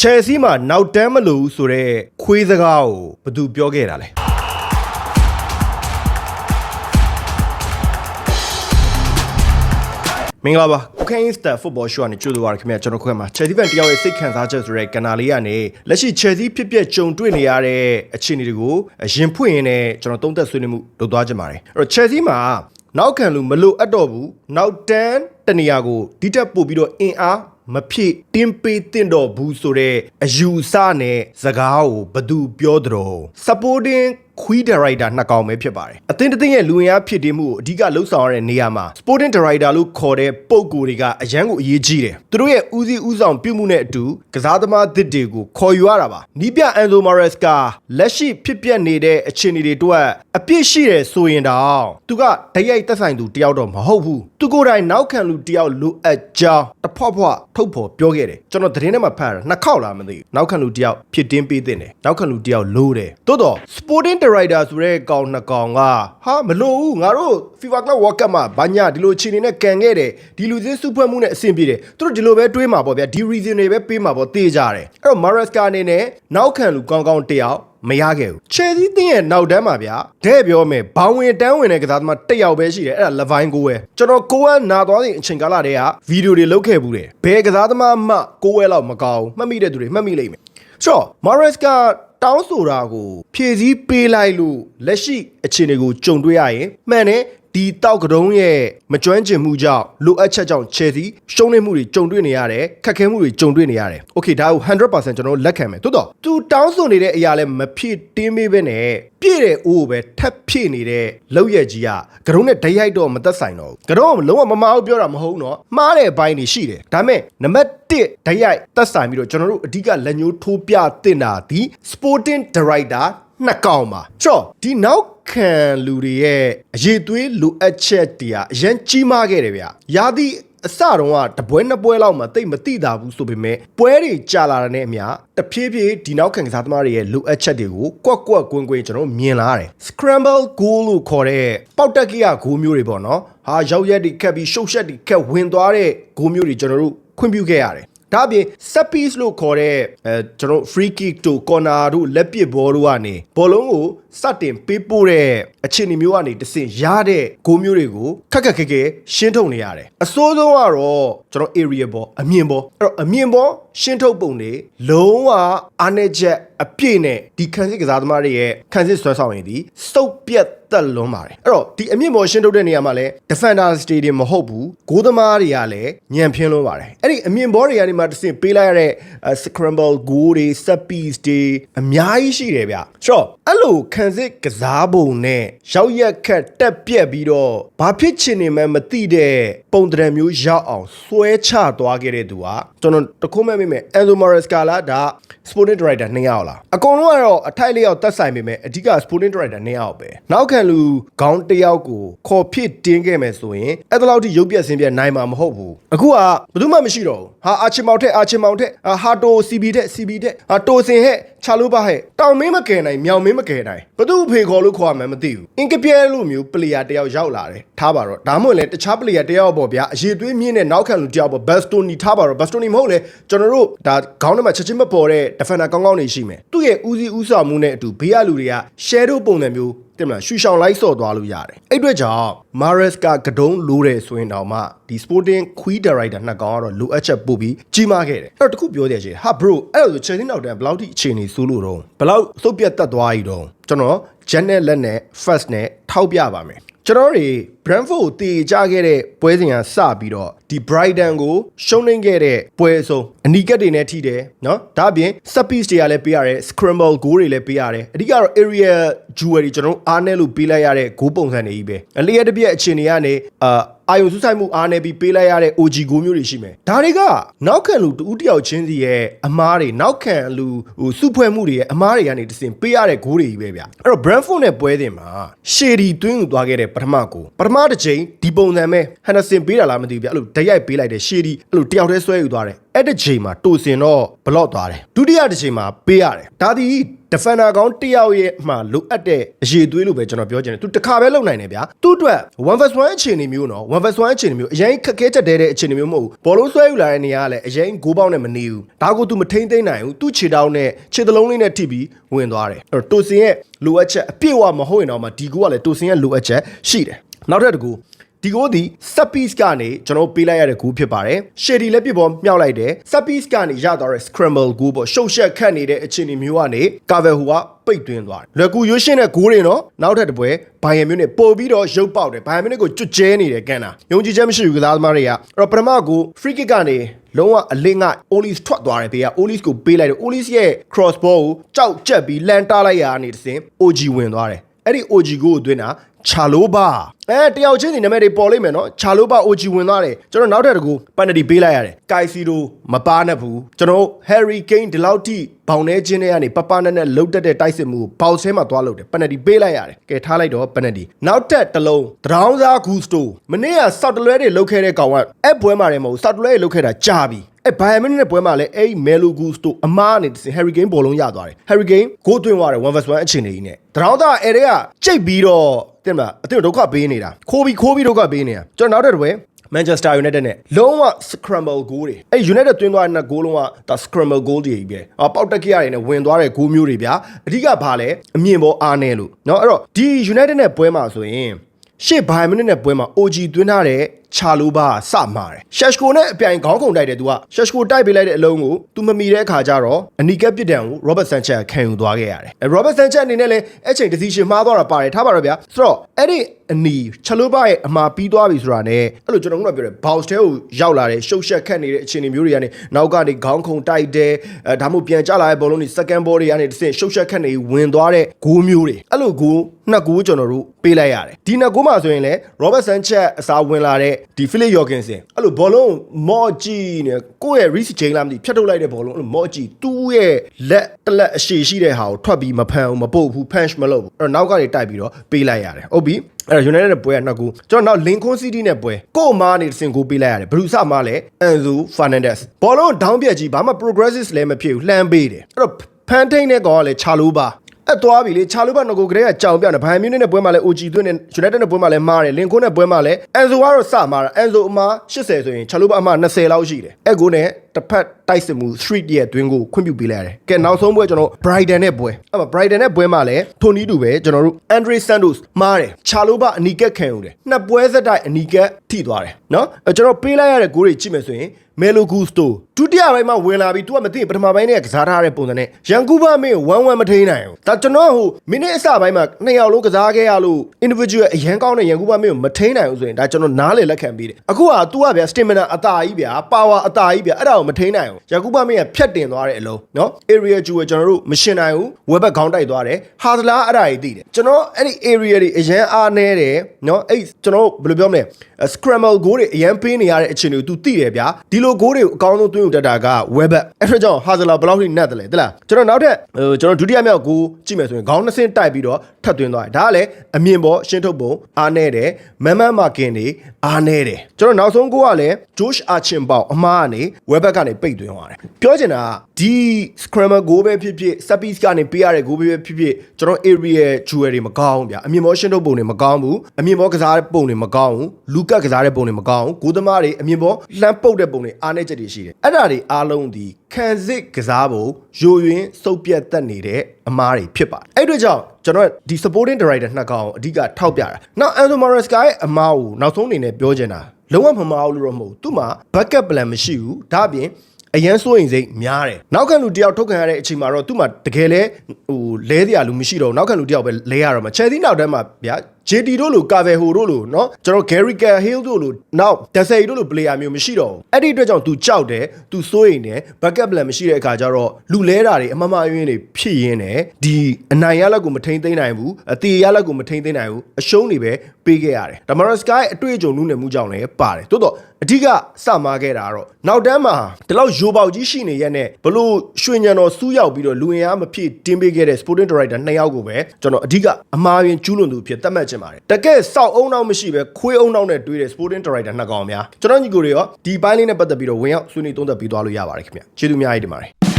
ချယ်ဆီမှာနောက်တန်းမလို့ဆိုတော့ခွေးစကားကိုဘယ်သူပြောခဲ့တာလဲမင်္ဂလာပါ Cocaine Star Football Show ကနေကြိုဆိုပါရခင်ဗျာကျွန်တော်ခွဲမှာ Chelsea fan တယောက်ရဲ့စိတ်ခံစားချက်ဆိုတဲ့ကဏ္ဍလေးကနေလက်ရှိ Chelsea ဖြစ်ပျက်ကြုံတွေ့နေရတဲ့အခြေအနေတွေကိုရင်ဖွင့်ရင်းနဲ့ကျွန်တော်သုံးသပ်ဆွေးနွေးမှုလုပ်သွားကြပါတယ်အဲ့တော့ Chelsea မှာနောက်ခံလူမလို့အပ်တော့ဘူးနောက်တန်းတနေရာကိုဒီတက်ပို့ပြီးတော့အင်အား မဖြစ်တင်းပေးတင့်တော့ဘူးဆိုတော့အယူအဆနဲ့စကားကိုဘသူပြောသတော် supporting ခွီးဒါရိုက်တာနှစ်ကောင်ပဲဖြစ်ပါတယ်အသင်းတစ်သင်းရဲ့လူဝင်အားဖြစ်တည်မှုကိုအဓိကလှုပ်ဆောင်ရတဲ့နေရာမှာ sporting director လို့ခေါ်တဲ့ပုံကိုယ်တွေကအရန်ကိုအရေးကြီးတယ်သူတို့ရဲ့ဦးစီးဦးဆောင်ပြုမှုနဲ့အတူကစားသမားသစ်တွေကိုခေါ်ယူရတာပါနီးပြအန်ဇိုမာရက်စ်ကလက်ရှိဖြစ်ပျက်နေတဲ့အခြေအနေတွေအတွက်အပြစ်ရှိတယ်ဆိုရင်တော့သူကဓာတ်ရိုက်သက်ဆိုင်သူတယောက်တော့မဟုတ်ဘူးသူကိုယ်တိုင်နောက်ခံလူတယောက်လိုအပ်ကြောင်းတဖွားဖွားထုတ်ဖော်ပြောခဲ့တယ်ကျွန်တော်သတင်းထဲမှာဖတ်ရတာနှစ်ခေါက်လားမသိဘူးနောက်ခံလူတယောက်ဖြစ်တင်းပေးတဲ့တယ်နောက်ခံလူတယောက်လိုတယ်တိုးတော့ sporting director ဆိုတဲ့ကောင်နှစ်ကောင်ကဟာမလို့ဘူးငါတို့ FIFA Club World Cup မှာဘာညာဒီလိုအခြေအနေနဲ့ကန်ခဲ့တယ်ဒီလူချင်းစုဖွဲ့မှုနဲ့အဆင်ပြေတယ်သူတို့ဒီလိုပဲတွေးမှာပေါ့ဗျာဒီ reason တွေပဲပေးမှာပေါ့တေးကြတယ်အဲ့တော့ Maresca အနေနဲ့နောက်ခံလူကောင်းကောင်းတယောက်မရခဲ့ဘူးချယ်ဆီတင်းရဲ့နောက်တန်းမှာဗျာတဲ့ပြောမယ်ဘောင်ဝင်တန်းဝင်တဲ့ကစားသမားတစ်ယောက်ပဲရှိတယ်အဲ့ဒါလဗိုင်းကိုဝဲကျွန်တော်ကိုဝဲနာသွားတဲ့အချိန်ကာလတည်းကဗီဒီယိုတွေလုပ်ခဲ့ဘူးတယ်ဘယ်ကစားသမားမှကိုဝဲလောက်မကောင်းမှတ်မိတဲ့သူတွေမှတ်မိလိမ့်မယ်ဆိုတော့ Maresca တောင်းဆိုတာကိုဖြည့်ဆည်းပေးလိုက်လို့လက်ရှိ အခြေအနေကိုကြုံတွေ့ရရင်မှန်တယ်ဒီတောက်ကတုံးရဲ့မကျွမ်းကျင်မှုကြောင့်လိုအပ်ချက်ကြောင့်ချယ်ဆီရှုံးနေမှုတွေကြုံတွေ့နေရတယ်ခက်ခဲမှုတွေကြုံတွေ့နေရတယ်။ Okay ဒါကို100%ကျွန်တော်လက်ခံမယ်။သို့တော့သူတောင်းဆိုနေတဲ့အရာလည်းမဖြစ်တင်းမေးပဲနဲ့ပြည့်တဲ့အိုးကိုပဲထပ်ဖြည့်နေတဲ့လောက်ရက်ကြီးကကတုံးနဲ့ဓာတ်ရိုက်တော့မသက်ဆိုင်တော့ဘူး။ကတုံးကလုံးဝမမအောင်ပြောတာမဟုတ်နော်။မှားတဲ့အပိုင်းတွေရှိတယ်။ဒါပေမဲ့နံပါတ်1ဓာတ်ရိုက်သက်ဆိုင်ပြီးတော့ကျွန်တော်တို့အဓိကလက်ညှိုးထိုးပြတင်တာဒီ Sporting Director နှစ်ကောင်ပါ။ကြော့ဒီနောက် ခံလူတွေရဲ့အရေးသွေးလိုအပ်ချက်တွေကအရင်ကြီးမားခဲ့တယ်ဗျ။ရာသီအစတုန်းကတပွဲနှစ်ပွဲလောက်မှတိတ်မတိတာဘူးဆိုပေမဲ့ပွဲတွေကြာလာတဲ့နဲ့အမျှတဖြည်းဖြည်းဒီနောက်ခံကစားသမားတွေရဲ့လိုအပ်ချက်တွေကိုကွက်ကွက်ကွင်းကွင်းကျွန်တော်မြင်လာရတယ် scramble goal လို့ခေါ်တဲ့ပေါက်တက်ကြီးကဂိုးမျိုးတွေပေါ့နော်ဟာရောက်ရက်တွေခက်ပြီးရှုပ်ရှက်တွေခက်ဝင်သွားတဲ့ဂိုးမျိုးတွေကျွန်တော်တို့ခွင့်ပြုခဲ့ရတယ်ဒါအပြင် set piece လို့ခေါ်တဲ့အဲကျွန်တော် free kick တို့ corner တို့လက်ပစ်ဘောတို့ကနေဘောလုံးကိုစတင်ပေးပို့တဲ့အခြေအနေမျိုးကနေတဆင့်ရတဲ့ဂိုးမျိုးတွေကိုခက်ခက်ခဲခဲရှင်းထုတ်နေရတယ်အစိုးဆုံးကတော့ကျွန်တော် area ဘောအမြင်ဘောအဲ့တော့အမြင်ဘောရှင်းထုတ်ပုံတွေလုံးဝအားနည်းချက်အပြည့်နဲ့ဒီခန်းစစ်ကစားသမားတွေရဲ့ခန်းစစ်ဆွဲဆောင်ရည်ဒီစုပ်ပြတ်တက်လွန်းပါတယ်အဲ့တော့ဒီအမြင့်ပေါ်ရှင်းထုတ်တဲ့နေရာမှာလဲ defender stadium မဟုတ်ဘူးဂိုးသမားတွေကလည်းညံပြင်းလွန်းပါတယ်အဲ့ဒီအမြင့်ဘောတွေကနေမှတစ်ဆင့်ပေးလိုက်ရတဲ့ scramble goal တွေ set piece တွေအများကြီးရှိတယ်ဗျဆိုတော့အဲ့လိုခန်းစစ်ကစားပုံနဲ့ရောက်ရက်ခက်တက်ပြက်ပြီးတော့ဘာဖြစ်ချင်နေမှမသိတဲ့ပုံတံမျိုးရောက်အောင်ဆွဲချသွားခဲ့တဲ့သူကကျွန်တော်တခုမဲ့မိမယ် Enzo Maresca လားဒါ sporting director နှစ်ယောက်လားအကုန်လုံးကတော့အထိုက်လေးယောက်တက်ဆိုင်ပေမဲ့အဓိက sporting director နှစ်ယောက်ပဲနောက်ခံလူခေါင်းတစ်ယောက်ကိုခေါ်ဖြစ်တင်းခဲ့မယ်ဆိုရင်အဲ့ဒါလောက်ထိရုပ်ပြက်ဆင်းပြက်နိုင်မှာမဟုတ်ဘူးအခုကဘယ်သူမှမရှိတော့ဘူးဟာအာချင်မောင်ထက်အာချင်မောင်ထက်ဟာတို CB ထက် CB ထက်ဟာတိုစင်ဟဲ့ချာလို့ပါဟဲ့တောင်မင်းမကယ်နိုင်မြောင်မင်းမကယ်နိုင် ဘသူဖေခေါ်လို့ခေါ်မှန်းမသိဘူးအင်ကပြဲလို့မျိုးပလေယာတယောက်ရောက်လာတယ်ထားပါတော့ဒါမှမဟုတ်လေတခြားပလေယာတယောက်ပေါ့ဗျာအရေးသွေးမြင့်တဲ့နောက်ခံလူတယောက်ပေါ့ဘတ်စတိုနီထားပါတော့ဘတ်စတိုနီမဟုတ်လေကျွန်တော်တို့ဒါခေါင်းထဲမှာချက်ချင်းမပေါ်တဲ့ defender ကောင်းကောင်းနေရှိမယ်သူ့ရဲ့ဦးစီးဦးဆောင်မှုနဲ့အတူဘေးကလူတွေက shadow ပုံစံမျိုး တင်မလားရှူရှောင်လိုက်ဆော့သွားလို့ရတယ်အဲ့အတွက်ကြောင့် Maresca ကဒုံးလိုတယ်ဆိုရင်တောင်မှဒီ Sporting Queen Director နှစ်ကောင်ကတော့လိုအပ်ချက်ပို့ပြီးကြီးမားခဲ့တယ်အဲ့တော့တခုပြောသေးချင်ဟာ bro အဲ့လိုဆို Chelsea နောက်တန်းဘယ်လောက်ထိအခြေအနေဆိုးလို့တော့ဘယ်လောက်သုတ်ပြတ်တက်သွား ਈ တော့ကျွန်တော် Janet လက်နဲ့ First နဲ့ထောက်ပြပါမယ် ကျွန်တော်တွေ Brentford ကိုတည်ကြခဲ့တဲ့ပွဲစဉ်ကစပြီးတော့ဒီ Brighton ကိုရှုံးနိမ့်ခဲ့တဲ့ပွဲအဆုံးအနီကက်တွေနဲ့ထိတယ်နော်ဒါအပြင် set piece တွေကလည်းပေးရတယ် scramble goal တွေလည်းပေးရတယ်အဓိကတော့ area jewelry ကျွန်တော်အားနဲ့လို့ပေးလိုက်ရတဲ့ goal ပုံစံတွေကြီးပဲအလျက်တစ်ပြက်အခြေအနေကနေအာ အာယုံစုဆိုင်မှုအားနေပြီးပေးလိုက်ရတဲ့ OG ကိုမျိုးတွေရှိမယ်ဒါတွေကနောက်ခံလူတူတယောက်ချင်းစီရဲ့အမားတွေနောက်ခံလူဟိုစုဖွဲ့မှုတွေရဲ့အမားတွေကနေတစင်ပေးရတဲ့ဂိုးတွေကြီးပဲဗျအဲ့တော့ Brentford နဲ့ပွဲတင်မှာရှေဒီတွင်းကိုသွားခဲ့တဲ့ပထမကိုပထမတစ်ချိန်ဒီပုံစံပဲဟန်နဆင်ပေးတာလားမသိဘူးဗျအဲ့လိုဓာတ်ရိုက်ပေးလိုက်တယ်ရှေဒီအဲ့လိုတယောက်တည်းဆွဲယူသွားတယ် အဲ့တစ်ချိန်မှာတူစင်တော့ဘလော့သွားတယ်ဒုတိယတစ်ချိန်မှာပေးရတယ်ဒါဒီ defender ကောင်းတစ်ယောက်ရဲ့မှလိုအပ်တဲ့အရေးသွေးလို့ပဲကျွန်တော်ပြောချင်တယ်သူတစ်ခါပဲလုံနိုင်တယ်ဗျာသူ့အတွက်1 vs 1အခြေအနေမျိုးနော်1 vs 1အခြေအနေမျိုးအရင်ခက်ခဲချက်တဲတဲ့အခြေအနေမျိုးမဟုတ်ဘူးဘောလုံးဆွဲယူလာတဲ့နေရာကလည်းအရင်ဂိုးပေါက်နဲ့မနေဘူးဒါကိုသူမထိမ့်သိမ့်နိုင်ဘူးသူ့ခြေတောင်းနဲ့ခြေသလုံးလေးနဲ့ထိပြီးဝင်သွားတယ်အဲ့တော့တူစင်ရဲ့လိုအပ်ချက်အပြည့်အဝမဟုတ်ရင်တော့မှဒီကိုကလည်းတူစင်ရဲ့လိုအပ်ချက်ရှိတယ်နောက်ထပ်တစ်ခု ဒီကိုဒီ set piece ကနေကျွန်တော်ပေးလိုက်ရတဲ့ဂူဖြစ်ပါတယ်။ shady လည်းပြပေါ်မြောက်လိုက်တယ်။ set piece ကနေရသွားတဲ့ scramble ဂူပေါ့ရှုပ်ရှက်ခတ်နေတဲ့အခြေအနေမျိုးကနေ cover ဟူကပိတ်သွင်းသွားတယ်။လွယ်ကူရွှေရှင်းတဲ့ဂိုးတွေနော်နောက်ထပ်တစ်ပွဲဘိုင်ယန်မျိုးနဲ့ပို့ပြီးတော့ရုပ်ပေါက်တယ်။ဘိုင်ယန်မျိုးကိုကျွတ်ကျဲနေတယ်ကန်တာ။ယုံကြည်ချက်မရှိဘူးကစားသမားတွေကအဲ့တော့ပထမဂိုး free kick ကနေလုံးဝအလင်းက Olis ထွက်သွားတယ်ဘေးက Olis ကိုပေးလိုက်တယ် Olis ရဲ့ cross ball ကိုကြောက်ကြက်ပြီးလန်တားလိုက်ရတာနေတစ်စင် OG ဝင်သွားတယ်။ အဲ့ဒီ OG ကိုသွင်းတာချာလိုဘာအဲတယောက်ချင်းစီနာမည်တွေပေါ်လိမ့်မယ်နော်ချာလိုဘာ OG ဝင်သွားတယ်ကျွန်တော်နောက်ထပ်တကူပန်နတီပေးလိုက်ရတယ်ကိုက်စီရိုမပါနဲ့ဘူးကျွန်တော် Harry Kane ဒီလောက်ထိဘောင်နေချင်းတွေကနေပပနဲ့နဲ့လှုပ်တက်တဲ့တိုက်စစ်မှုကိုဘောက်ဆဲမှာသွားလှုပ်တယ်ပန်နတီပေးလိုက်ရတယ်ကဲထားလိုက်တော့ပန်နတီနောက်ထပ်တစ်လုံးဒရောင်းစားဂူစတိုမနေ့ကစောက်တလွဲတွေလှုပ်ခဲ့တဲ့ကောင်ကအဲ့ပွဲမှာလည်းမဟုတ်စောက်တလွဲတွေလှုပ်ခဲ့တာကြာပြီ အဲဘိုင်မန်နဲ့ပွဲမှာလည်းအဲ့မဲလိုဂူစတိုအမားနဲ့ဟယ်ရီကိန်းဘောလုံးရသွားတယ်ဟယ်ရီကိန်းဂိုးသွင်းသွားတယ်1 vs 1အခြေအနေကြီးနဲ့ဒရောင်းသားအဲတွေကကြိတ်ပြီးတော့တင်မလားအတင်းဒုက္ခပေးနေတာခိုးပြီးခိုးပြီးဒုက္ခပေးနေတာကျွန်တော်နောက်တဲ့ပွဲ Manchester United နဲ့လုံးဝ scramble goal တွေအဲ့ United သွင်းသွားတဲ့ဂိုးလုံးကဒါ scramble goal တွေကြီးပဲ။အော်ပေါက်တက်ကြီးရတယ်နဲ့ဝင်သွားတဲ့ဂိုးမျိုးတွေဗျာ။အဓိကဘာလဲအမြင်ပေါ်အားနေလို့เนาะအဲ့တော့ဒီ United နဲ့ပွဲမှာဆိုရင်ရှေ့ဘိုင်မနစ်နဲ့ပွဲမှာ OG သွင်းထားတဲ့ ချာလိုဘာစမှာတယ်ရှက်ရှကိုနဲ့အပြိုင်ခေါင်းခုန်တိုက်တယ်သူကရှက်ရှကိုတိုက်ပေးလိုက်တဲ့အလုံးကိုသူမမီတဲ့အခါကျတော့အနီကက်ပြစ်ဒဏ်ကို Robert Sanchez ခံယူသွားခဲ့ရတယ်အဲ Robert Sanchez အနေနဲ့လည်းအဲ့ချိန် decision မှားသွားတာပါတယ်ထားပါတော့ဗျာဆိုတော့အဲ့ဒီအနီချာလိုဘာရဲ့အမှားပြီးသွားပြီဆိုတာနဲ့အဲ့လိုကျွန်တော်တို့ကပြောတယ် bounce ထဲကိုရောက်လာတဲ့ရှုပ်ရှက်ခတ်နေတဲ့အခြေအနေမျိုးတွေကနေနောက်ကနေခေါင်းခုန်တိုက်တယ်အဲဒါမှမဟုတ်ပြန်ကျလာတဲ့ဘောလုံးတွေ second ball တွေကနေတစ်ဆင့်ရှုပ်ရှက်ခတ်နေဝင်သွားတဲ့ဂိုးမျိုးတွေအဲ့လိုဂိုးနှစ်ဂိုးကျွန်တော်တို့ပေးလိုက်ရတယ်ဒီနှစ်ဂိုးမှာဆိုရင်လည်း Robert Sanchez အစားဝင်လာတဲ့ဒီ Philip Jorgensen အဲ့လိုဘောလုံးမော့ကြည့်နေကိုယ့်ရဲ့ reach chain လားမသိဖြတ်ထုတ်လိုက်တဲ့ဘောလုံးအဲ့လိုမော့ကြည့်သူ့ရဲ့လက်တစ်လက်အရှည်ရှိတဲ့ဟာကိုထွက်ပြီးမဖန်ဘူးမပုတ်ဘူး punch မလုပ်ဘူးအဲ့တော့နောက်ကနေတိုက်ပြီးတော့ပေးလိုက်ရတယ်ဟုတ်ပြီအဲ့တော့ United နဲ့ပွဲကနှစ်ခုကျွန်တော်နောက် Lincoln City နဲ့ပွဲကို့မားနေစင်ကိုပေးလိုက်ရတယ်ဘယ်သူစမားလဲ Enzo Fernandez ဘောလုံးဒေါင်းပြက်ကြီးဘာမှ progressive လည်းမဖြစ်ဘူးလှမ်းပေးတယ်အဲ့တော့ဖန်ထိန်တဲ့ကောင်ကလည်းချာလိုပါ အဲ့သွားပြီလေချာလိုဘနကိုကလေးကကြောင်ပြတယ်ဘိုင်မြူးနဲ့ပွဲမှာလဲ OG သွင်းနေ United နဲ့ပွဲမှာလဲမားတယ်လင်ကွန်းနဲ့ပွဲမှာလဲ Enzo ကတော့စမားတာ Enzo အမား80ဆိုရင်ချာလိုဘအမား20လောက်ရှိတယ်အဲ့ကိုနဲ့တစ်ဖက် တိုက်စစ်မှု street ရဲ့တွင်းကိုခွင့်ပြုပေးလိုက်ရတယ်ကဲနောက်ဆုံးပွဲကျွန်တော် Brighton နဲ့ပွဲအဲ့မှာ Brighton နဲ့ပွဲမှာလဲထိုနီတူပဲကျွန်တော်တို့ Andre Santos မားတယ်ချာလိုဘအနီကက်ခံယူတယ်နှစ်ပွဲဆက်တိုက်အနီကက်ထိသွားတယ်နော်အဲ့ကျွန်တော်ပေးလိုက်ရတဲ့ဂိုးတွေကြည့်မယ်ဆိုရင် Melo Gusto ဒုတိယပိုင်းမှာဝင်လာပြီး तू ကမသိပထမပိုင်းနဲ့ကစားထားတဲ့ပုံစံနဲ့ရန်ကူးဘမင်းကို1-1မထိန်နိုင်ဘူးဒါကျွန်တော်ဟိုမိနစ်အစပိုင်းမှာနှစ်ယောက်လုံးကစားခဲ့ရလို့ individual အရန်ကောင်းတဲ့ရန်ကူးဘမင်းကိုမထိန်နိုင်ဘူးဆိုရင်ဒါကျွန်တော်နားလေလက်ခံပေးတယ်အခုက तू ကဗျာ stamina အသာကြီးဗျာ power အသာကြီးဗျာအဲ့ဒါကိုမထိန်နိုင်ဘူးရန်ကူးဘမင်းကဖြတ်တင်သွားတဲ့အလုံးနော် area ကျူကိုကျွန်တော်တို့မရှင်နိုင်ဘူးဝက်ဘက်ခေါင်းတိုက်သွားတယ်ဟာသလားအဲ့ဒါကြီးသိတယ်ကျွန်တော်အဲ့ဒီ area တွေအရန်အားနေတယ်နော်အဲ့ကျွန်တော်ဘယ်လိုပြောမလဲ scramble goal တွေအရန်ပေးနေရတဲ့အခြေအနေကို तू သိတယ်ဗျာဒီလို goal တွေကိုအကောင်းဆုံးသွင်းယူတတ်တာက web အဲ့ဒါကြောင့်ဟာဇလာဘယ်လောက်ထိနတ်တယ်လဲတလားကျွန်တော်နောက်ထပ်ဟိုကျွန်တော်ဒုတိယမြောက်ကိုကြည့်မယ်ဆိုရင်ခေါင်းနှစ်ဆင့်တိုက်ပြီးတော့ ထပ်သွင်းသွားတယ်ဒါကလည်းအမြင်ပေါ်ရှင်းထုတ်ပုံအားနေတယ်မမ်မန်မာကင်တွေအားနေတယ်ကျွန်တော်နောက်ဆုံးကိုကလည်း Josh Archin ပေါအမားကနေ web ကနေပိတ်သွင်းသွားတယ်ပြောချင်တာကဒီ scramble goal ပဲဖြစ်ဖြစ် set piece ကနေပေးရတဲ့ goal ပဲဖြစ်ဖြစ်ကျွန်တော် area jewel တွေမကောင်းဘူးဗျာအမြင်ပေါ်ရှင်းထုတ်ပုံတွေမကောင်းဘူးအမြင်ပေါ်ကစားတဲ့ပုံတွေမကောင်းဘူးလူကတ်ကစားတဲ့ပုံတွေမကောင်းဘူးဂိုးသမားတွေအမြင်ပေါ်လှမ်းပုတ်တဲ့ပုံတွေအားနေချက်တွေရှိတယ်အဲ့ဒါတွေအားလုံးဒီ ခံစစ်ကစားဖို့ယိုယွင်းစုပ်ပြတ်တက်နေတဲ့အမားတွေဖြစ်ပါတယ်အဲ့အတွက်ကြောင့်ကျွန်တော်ဒီ supporting director နှစ်ကောင်အဓိကထောက်ပြတာနောက် Enzo Maresca ရဲ့အမားကိုနောက်ဆုံးအနေနဲ့ပြောချင်တာလုံးဝမမအောင်လို့တော့မဟုတ်ဘူးသူ့မှာ backup plan မရှိဘူးဒါအပြင်အရန်စိုးရင်စိတ်များတယ်နောက်ခံလူတယောက်ထုတ်ခံရတဲ့အချိန်မှာတော့သူ့မှာတကယ်လဲဟိုလဲတရားလူမရှိတော့ဘူးနောက်ခံလူတယောက်ပဲလဲရတော့မှာချယ်သီနောက်တန်းမှာဗျာ JT တို့လိုကာဗယ်ဟိုတို့လိုเนาะကျွန်တော် Gary Cahill တို့လိုနောက် Desai တို့လို player မျိုးမရှိတော့ဘူးအဲ့ဒီအတွက်ကြောင့် तू ကြောက်တယ် तू စိုးရိမ်တယ် backup plan မရှိတဲ့အခါကျတော့လူလဲတာတွေအမမအယွင်းတွေဖြစ်ရင်းတယ်ဒီအနိုင်ရလက်ကိုမထိန်သိမ်းနိုင်ဘူးအသေးရလက်ကိုမထိန်သိမ်းနိုင်ဘူးအရှုံးတွေပဲပေးခဲ့ရတယ်ဒါမှမဟုတ် Sky အတွေ့အကြုံနုနယ်မှုကြောင့်လည်းပါတယ်တိုးတော့အဓိကစမားခဲ့တာကတော့နောက်တန်းမှာဒီလောက်ရိုပေါက်ကြီးရှိနေရက်နဲ့ဘလို့ရွှေညံတော်စူးရောက်ပြီးတော့လူဝင်အားမဖြစ်တင်းပေးခဲ့တဲ့ Sporting Director နှစ်ယောက်ကိုပဲကျွန်တော်အဓိကအမှားယွင်းကျူးလွန်သူဖြစ်သတ်မှတ်ချင် င်ပါတယ်တကယ်စောက်အုံနောက်မရှိပဲခွေးအုံနောက်နဲ့တွေ့တဲ့ Sporting Director နှစ်ကောင်များကျွန်တော်ညီကိုတွေရောဒီပိုင်းလေးနဲ့ပတ်သက်ပြီးတော့ဝင်ရောက်ဆွေးနွေးသုံးသပ်ပြီးသွားလို့ရပါတယ်ခင်ဗျကျေးဇူးအများကြီးတင်ပါတယ်